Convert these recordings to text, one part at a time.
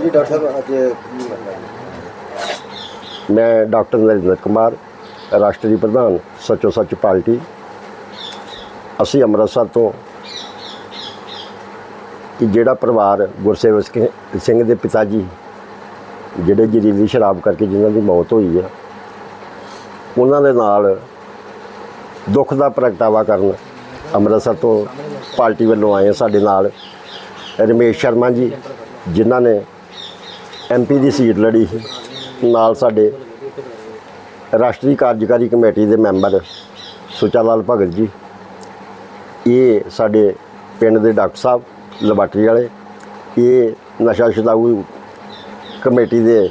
ਹਾਂਜੀ, ਡਾਕਟਰ ਸਾਹਿਬ, ਅੱਜ ਮੈਂ ਡਾਕਟਰ ਨਰਿੰਦਰ ਕੁਮਾਰ, ਰਾਸ਼ਟਰੀ ਪ੍ਰਧਾਨ, ਸੱਚੋ ਸੱਚ ਪਾਰਟੀ। ਅਸੀਂ ਅੰਮ੍ਰਿਤਸਰ ਤੋਂ ਕਿ ਜਿਹੜਾ ਪਰਿਵਾਰ ਗੁਰਸੇਵਕ ਸਿੰਘ- ਦੇ ਪਿਤਾ ਜੀ ਜਿਹੜੇ ਜ਼ਹਿਰੀਲੀ ਸ਼ਰਾਬ ਕਰਕੇ ਜਿਨ੍ਹਾਂ ਦੀ ਮੌਤ ਹੋਈ ਆ, ਉਹਨਾਂ ਦੇ ਨਾਲ ਦੁੱਖ ਦਾ ਪ੍ਰਗਟਾਵਾ ਕਰਨ ਅੰਮ੍ਰਿਤਸਰ ਤੋਂ ਪਾਰਟੀ ਵੱਲੋਂ ਆਏ ਆ ਸਾਡੇ ਨਾਲ। ਰਮੇਸ਼ ਸ਼ਰਮਾ ਜੀ, ਜਿਨ੍ਹਾਂ ਨੇ ਐਮਪੀ ਦੀ ਸੀਟ ਲੜੀ ਸੀ। ਨਾਲ ਸਾਡੇ ਰਾਸ਼ਟਰੀ ਕਾਰਜਕਾਰੀ ਕਮੇਟੀ ਦੇ ਮੈਂਬਰ ਸੁਚਾ ਲਾਲ ਭਗਤ ਜੀ, ਇਹ ਸਾਡੇ ਪਿੰਡ ਦੇ ਡਾਕਟਰ ਸਾਹਿਬ ਲੈਬਾਰਟਰੀ ਵਾਲੇ, ਇਹ ਨਸ਼ਾ ਛਡਾਊ ਕਮੇਟੀ ਦੇ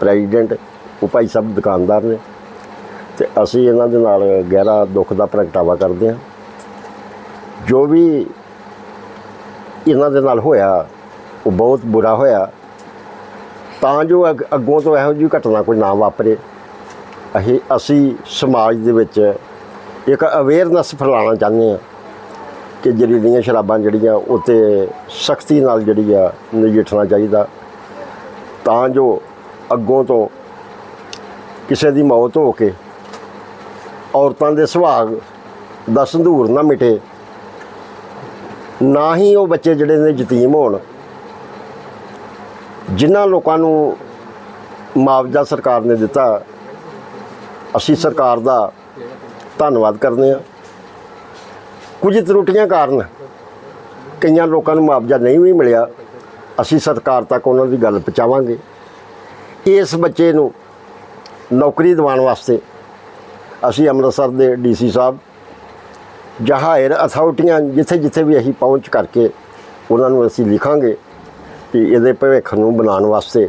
ਪ੍ਰੈਜ਼ੀਡੈਂਟ ਉਹ ਭਾਈ ਸਾਹਿਬ ਦੁਕਾਨਦਾਰ ਨੇ ਤੇ ਅਸੀਂ ਇਹਨਾਂ ਦੇ ਨਾਲ ਗਹਿਰਾ ਦੁੱਖ ਦਾ ਪ੍ਰਗਟਾਵਾ ਕਰਦੇ ਹਾਂ। ਜੋ ਵੀ ਇਹਨਾਂ ਦੇ ਨਾਲ ਹੋਇਆ, ਉਹ ਬਹੁਤ ਬੁਰਾ ਹੋਇਆ। ਤਾਂ ਜੋ ਅੱਗ- ਅੱਗੋਂ ਤੋਂ ਇਹੋ ਜਿਹੀ ਘਟਨਾ ਕੋਈ ਨਾ ਵਾਪਰੇ। ਅਸੀਂ ਅਸੀਂ ਸਮਾਜ ਦੇ ਵਿੱਚ ਇੱਕ ਅਵੇਅਰਨੈਸ ਫੈਲਾਉਣਾ ਚਾਹੁੰਦੇ ਹਾਂ ਕਿ ਜ਼ਹਿਰੀਲੀਆਂ ਸ਼ਰਾਬਾਂ ਜਿਹੜੀਆਂ ਉਹ ਉਤੇ ਸਖਤੀ ਨਾਲ ਜਿਹੜੀ ਆ ਨਜਿੱਠਣਾ ਚਾਹੀਦਾ। ਤਾਂ ਜੋ ਅੱਗੋਂ ਤੋਂ ਕਿਸੇ ਦੀ ਮੌਤ ਹੋ ਕੇ ਔਰਤਾਂ ਦੇ ਸੁਹਾਗ ਦਾ ਸੰਧੂਰ ਨਾ ਮਿਟੇ। ਨਾ ਹੀ ਉਹ ਬੱਚੇ ਜਿਹੜੇ ਨੇ ਯਤੀਮ ਹੋਣ। ਜਿਨ੍ਹਾਂ ਲੋਕਾਂ ਨੂੰ ਮੁਆਵਜ਼ਾ ਸਰਕਾਰ ਨੇ ਦਿੱਤਾ, ਅਸੀਂ ਸਰਕਾਰ ਦਾ ਧੰਨਵਾਦ ਕਰਦੇ ਹਾਂ। ਕੁਝ ਤਰੁੱਟੀਆਂ ਕਾਰਨ ਕਈਆਂ ਲੋਕਾਂ ਨੂੰ ਮੁਆਵਜ਼ਾ ਨਹੀਂ ਵੀ ਮਿਲਿਆ। ਅਸੀਂ ਸਰਕਾਰ ਤੱਕ ਉਹਨਾਂ ਦੀ ਗੱਲ ਪਹੁੰਚਾਵਾਂਗੇ। ਇਸ ਬੱਚੇ ਨੂੰ ਨੌਕਰੀ ਦਿਵਾਉਣ ਵਾਸਤੇ ਅਸੀਂ ਅੰਮ੍ਰਿਤਸਰ ਦੇ ਡੀਸੀ ਸਾਹਿਬ ਜਹਾਇਰ ਅਥਾਰਟੀਆਂ ਜਿੱਥੇ ਜਿੱਥੇ ਵੀ ਅਸੀਂ ਪਹੁੰਚ ਕਰਕੇ ਉਹਨਾਂ ਨੂੰ ਅਸੀਂ ਲਿਖਾਂਗੇ। ਕਿ ਇਹਦੇ ਭਵਿੱਖ ਨੂੰ ਬਣਾਉਣ ਵਾਸਤੇ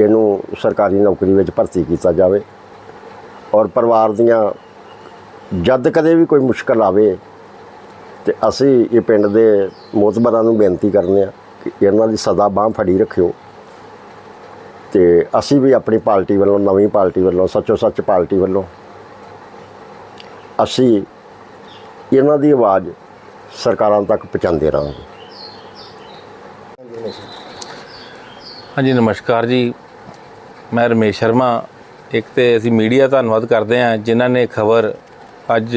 ਇਹਨੂੰ ਸਰਕਾਰੀ ਨੌਕਰੀ ਵਿੱਚ ਭਰਤੀ ਕੀਤਾ ਜਾਵੇ। ਔਰ ਪਰਿਵਾਰ ਦੀਆਂ ਜਦ ਕਦੇ ਵੀ ਕੋਈ ਮੁਸ਼ਕਲ ਆਵੇ ਤੇ ਅਸੀਂ ਇਹ ਪਿੰਡ ਦੇ ਮੋਤਬਰਾਂ ਨੂੰ ਬੇਨਤੀ ਕਰਨੇ ਆ ਕਿ ਇਹਨਾਂ ਦੀ ਸਦਾ ਬਾਹ ਫੜੀ ਰੱਖਿਓ। ਤੇ ਅਸੀਂ ਵੀ ਆਪਣੀ ਪਾਰਟੀ ਵੱਲੋਂ, ਨਵੀਂ ਪਾਰਟੀ ਵੱਲੋਂ, ਸੱਚੋ ਸੱਚ ਪਾਰਟੀ ਵੱਲੋਂ ਅਸੀਂ ਇਹਨਾਂ ਦੀ ਆਵਾਜ਼ ਸਰਕਾਰਾਂ ਤੱਕ ਪਹੁੰਚਾਉਂਦੇ ਰਹਾਂਗੇ। ਹਾਂਜੀ, ਨਮਸਕਾਰ ਜੀ। ਮੈਂ ਰਮੇਸ਼ ਸ਼ਰਮਾ। ਇੱਕ ਤੇ ਅਸੀਂ ਮੀਡੀਆ ਧੰਨਵਾਦ ਕਰਦੇ ਹਾਂ ਜਿਨ੍ਹਾਂ ਨੇ ਖਬਰ ਅੱਜ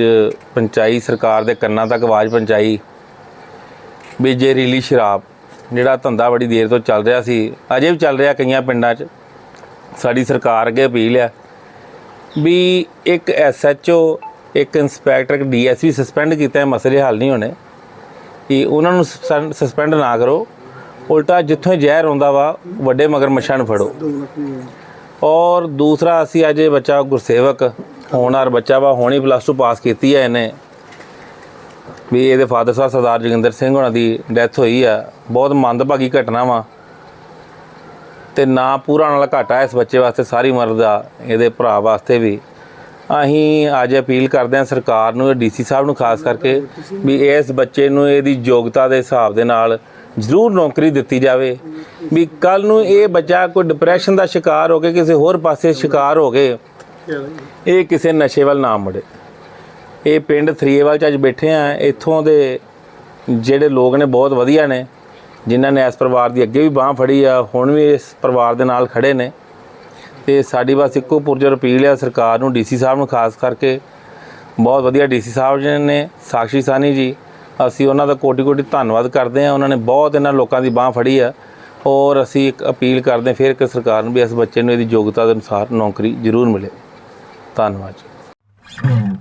ਪੰਚਾਈ ਸਰਕਾਰ ਦੇ ਕੰਨਾਂ ਤੱਕ ਆਵਾਜ਼ ਪਹੁੰਚਾਈ ਵੀ ਜ਼ਹਿਰੀਲੀ ਸ਼ਰਾਬ, ਜਿਹੜਾ ਧੰਦਾ ਬੜੀ ਦੇਰ ਤੋਂ ਚੱਲ ਰਿਹਾ ਸੀ, ਅਜੇ ਵੀ ਚੱਲ ਰਿਹਾ ਕਈਆਂ ਪਿੰਡਾਂ 'ਚ, ਸਾਡੀ ਸਰਕਾਰ ਅੱਗੇ ਅਪੀਲ ਹੈ ਵੀ ਇੱਕ ਐਸਐਚਓ ਇੱਕ ਇੰਸਪੈਕਟਰ, ਇੱਕ ਡੀਐਸਪੀ ਸਸਪੈਂਡ ਕੀਤਾ ਮਸਲੇ ਹੱਲ ਨਹੀਂ ਹੋਣੇ, ਕਿ ਉਹਨਾਂ ਨੂੰ ਸਸਪੈਂਡ ਨਾ ਕਰੋ। ਉਲਟਾ ਜਿੱਥੋਂ ਜ਼ਹਿਰ ਹੁੰਦਾ ਵਾ, ਵੱਡੇ ਮਗਰ ਮੱਛਾਂ ਨੂੰ ਫੜੋ। ਔਰ ਦੂਸਰਾ, ਅਸੀਂ ਅੱਜ ਇਹ ਬੱਚਾ ਗੁਰਸੇਵਕ ਹੋਣਾਰ ਬੱਚਾ ਵਾ, ਹੋਣੀ ਪਲੱਸ 2 ਪਾਸ ਕੀਤੀ ਹੈ ਇਹਨੇ। ਵੀ ਇਹਦੇ ਫਾਦਰ ਸਾਹਿਬ ਸਰਦਾਰ ਜੋਗਿੰਦਰ ਸਿੰਘ ਹੋਣਾ ਦੀ ਡੈਥ ਹੋਈ ਆ। ਬਹੁਤ ਮੰਦਭਾਗੀ ਘਟਨਾ ਵਾ। ਤੇ ਨਾ ਪੂਰਾ ਨਾਲ ਘਾਟਾ ਇਸ ਬੱਚੇ ਵਾਸਤੇ, ਸਾਰੀ ਉਮਰ ਦਾ ਇਹਦੇ ਭਰਾ ਵਾਸਤੇ ਵੀ। ਅਸੀਂ ਅੱਜ ਅਪੀਲ ਕਰਦੇ ਹਾਂ ਸਰਕਾਰ ਨੂੰ ਡੀਸੀ ਸਾਹਿਬ ਨੂੰ, ਖਾਸ ਕਰਕੇ ਵੀ ਇਸ ਬੱਚੇ ਨੂੰ ਇਹਦੀ ਯੋਗਤਾ ਦੇ ਹਿਸਾਬ ਦੇ ਨਾਲ ਜ਼ਰੂਰ ਨੌਕਰੀ ਦਿੱਤੀ ਜਾਵੇ। ਵੀ ਕੱਲ ਨੂੰ ਇਹ ਬੱਚਾ ਕੋਈ ਡਿਪਰੈਸ਼ਨ ਦਾ ਸ਼ਿਕਾਰ ਹੋ ਕੇ ਕਿਸੇ ਹੋਰ ਪਾਸੇ ਸ਼ਿਕਾਰ ਹੋ ਕੇ ਇਹ ਕਿਸੇ ਨਸ਼ੇ ਵੱਲ ਨਾ ਮੁੜੇ। ਇਹ ਪਿੰਡ ਥਰੀਏਵਾਲ ਚ ਅੱਜ ਬੈਠੇ ਆ। ਇੱਥੋਂ ਦੇ ਜਿਹੜੇ ਲੋਕ ਨੇ ਬਹੁਤ ਵਧੀਆ ਨੇ, ਜਿਨ੍ਹਾਂ ਨੇ ਇਸ ਪਰਿਵਾਰ ਦੀ ਅੱਗੇ ਵੀ ਬਾਹ ਫੜੀ ਆ, ਹੁਣ ਵੀ ਇਸ ਪਰਿਵਾਰ ਦੇ ਨਾਲ ਖੜੇ ਨੇ। ਤੇ ਸਾਡੀ ਬਸ ਇੱਕੋ ਪੁਰਜਰ ਅਪੀਲ ਆ ਸਰਕਾਰ ਨੂੰ ਡੀਸੀ ਸਾਹਿਬ ਨੂੰ, ਖਾਸ ਕਰਕੇ ਬਹੁਤ ਵਧੀਆ ਡੀਸੀ ਸਾਹਿਬ ਜੀ ਨੇ ਸਾਕਸ਼ੀ ਸਾਨੀ ਜੀ ਅਸੀਂ ਉਹਨਾਂ ਦਾ ਕੋਟੀ ਕੋਟੀ ਧੰਨਵਾਦ ਕਰਦੇ ਹਾਂ। ਉਹਨਾਂ ਨੇ ਬਹੁਤ ਇਹਨਾਂ ਲੋਕਾਂ ਦੀ ਬਾਹ ਫੜੀ ਆ। ਔਰ ਅਸੀਂ ਇੱਕ ਅਪੀਲ ਕਰਦੇ ਹਾਂ, ਫਿਰ ਕਿ ਸਰਕਾਰ ਨੂੰ ਵੀ ਇਸ ਬੱਚੇ ਨੂੰ ਇਹਦੀ ਯੋਗਤਾ ਦੇ ਅਨੁਸਾਰ ਨੌਕਰੀ ਜ਼ਰੂਰ ਮਿਲੇ। ਧੰਨਵਾਦ ਜੀ।